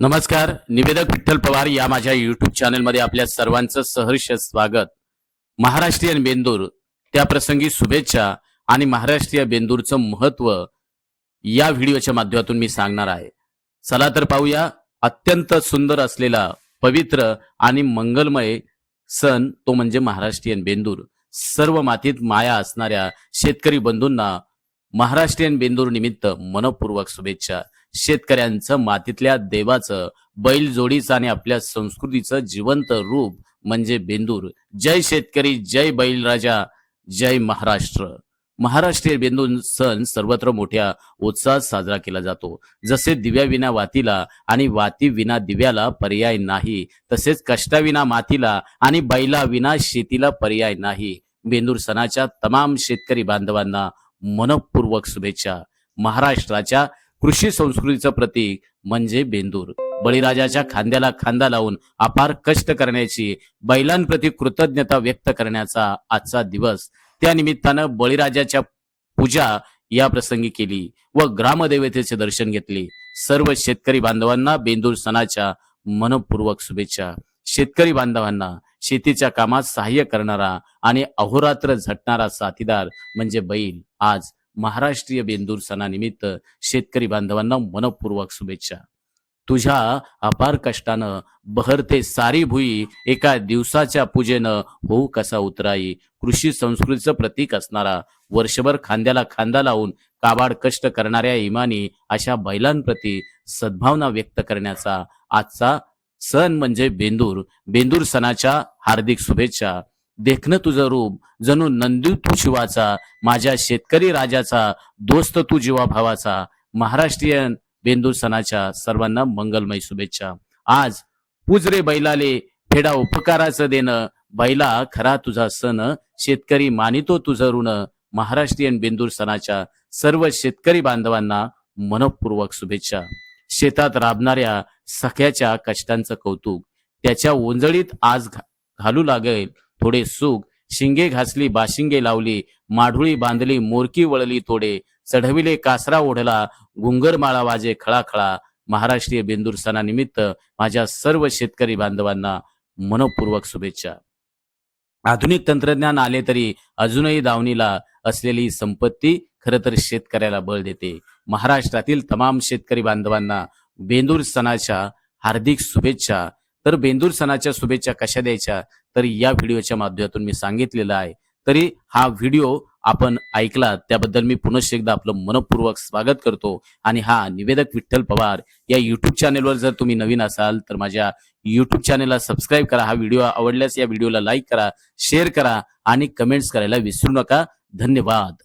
नमस्कार निवेदक विठ्ठल पवार या माझ्या युट्यूब चॅनलमध्ये आपल्या सर्वांचं सहर्ष स्वागत. महाराष्ट्रीयन बेंदूर त्या प्रसंगी शुभेच्छा आणि महाराष्ट्रीय बेंदूरचं महत्त्व या व्हिडिओच्या माध्यमातून मी सांगणार आहे. चला तर पाहूया अत्यंत सुंदर असलेला पवित्र आणि मंगलमय सण तो म्हणजे महाराष्ट्रीयन बेंदूर. सर्व मातीत माया असणाऱ्या शेतकरी बंधूंना महाराष्ट्रीयन बेंदूर निमित्त मनपूर्वक शुभेच्छा. शेतकऱ्यांचं मातीतल्या देवाचं बैल जोडीचं आणि आपल्या संस्कृतीचं जिवंत रूप म्हणजे बेंदूर. जय शेतकरी जय बैलराजा जय महाराष्ट्र. महाराष्ट्रीय बेंदूर सण सर्वत्र मोठ्या उत्साहात साजरा केला जातो. जसे दिव्याविना वातीला आणि वाती विना दिव्याला पर्याय नाही तसेच कष्टाविना मातीला आणि बैलाविना शेतीला पर्याय नाही. बेंदूर सणाच्या तमाम शेतकरी बांधवांना मनपूर्वक शुभेच्छा. महाराष्ट्राच्या कृषी संस्कृतीचं प्रतीक म्हणजे बेंदूर. बळीराजाच्या खांद्याला खांदा लावून अपार कष्ट करण्याची बैलांप्रती कृतज्ञता व्यक्त करण्याचा आजचा दिवस. त्या निमित्तानं बळीराजाच्या पूजा या प्रसंगी केली व ग्रामदेवतेचे दर्शन घेतले. सर्व शेतकरी बांधवांना बेंदूर सणाच्या मनपूर्वक शुभेच्छा. शेतकरी बांधवांना शेतीच्या कामात सहाय्य करणारा आणि अहोरात्र झटणारा साथीदार म्हणजे बैल. आज महाराष्ट्रीय बेंदूर सणानिमित्त शेतकरी बांधवांना मनपूर्वक शुभेच्छा. तुझ्या अपार कष्टानं बहरते सारी भुई एका दिवसाच्या पूजेनं होऊ कसा उतराई? कृषी संस्कृतीचं प्रतीक असणारा वर्षभर खांद्याला खांदा लावून काबाड कष्ट करणाऱ्या इमानी अशा बैलांप्रती सद्भावना व्यक्त करण्याचा आजचा सण म्हणजे बेंदूर. बेंदूर सणाच्या हार्दिक शुभेच्छा. देखणं तुझं रूप. जणू नंदी तू शिवाचा. माझ्या शेतकरी राजाचा. दोस्त तू जीवा भावाचा. महाराष्ट्रीयन बेंदूर सणाच्या सर्वांना मंगलमय शुभेच्छा. आज पूजरे बैलाले फेडा उपकाराचं देणं. बैला खरा तुझा सण. शेतकरी मानितो तुझं ऋण. महाराष्ट्रीयन बेंदूर सणाच्या सर्व शेतकरी बांधवांना मनपूर्वक शुभेच्छा. शेतात राबणाऱ्या सख्याच्या कष्टांचं कौतुक. त्याच्या ओंजळीत आज घालू लागेल थोडे सुख. शिंगे घासली बाशिंगे लावली माढुळी बांधली मोरकी वळली थोडे. चढविले कासरा ओढला गुंगरमाळा वाजे खळाखळा. महाराष्ट्रीय बेंदूर सणानिमित्त माझ्या सर्व शेतकरी बांधवांना मनपूर्वक शुभेच्छा. आधुनिक तंत्रज्ञान आले तरी अजूनही दावणीला असलेली संपत्ती खरं तर शेतकऱ्याला बळ देते. महाराष्ट्रातील तमाम शेतकरी बांधवांना बेंदूर सणाच्या हार्दिक शुभेच्छा. तर बेंदूर सणाच्या शुभेच्छा कशा द्यायच्या? तर या व्हिडिओच्या माध्यमातून मी सांगितलेलं आहे. तरी हा व्हिडिओ आपण ऐकला त्याबद्दल मी पुनश्च एकदा आपलं मनपूर्वक स्वागत करतो. आणि हा निवेदक विठ्ठल पवार या युट्यूब चॅनेलवर जर तुम्ही नवीन असाल तर माझ्या युट्यूब चॅनेलला सबस्क्राईब करा. हा व्हिडिओ आवडल्यास या व्हिडिओला लाईक करा शेअर करा आणि कमेंट्स करायला विसरू नका. धन्यवाद.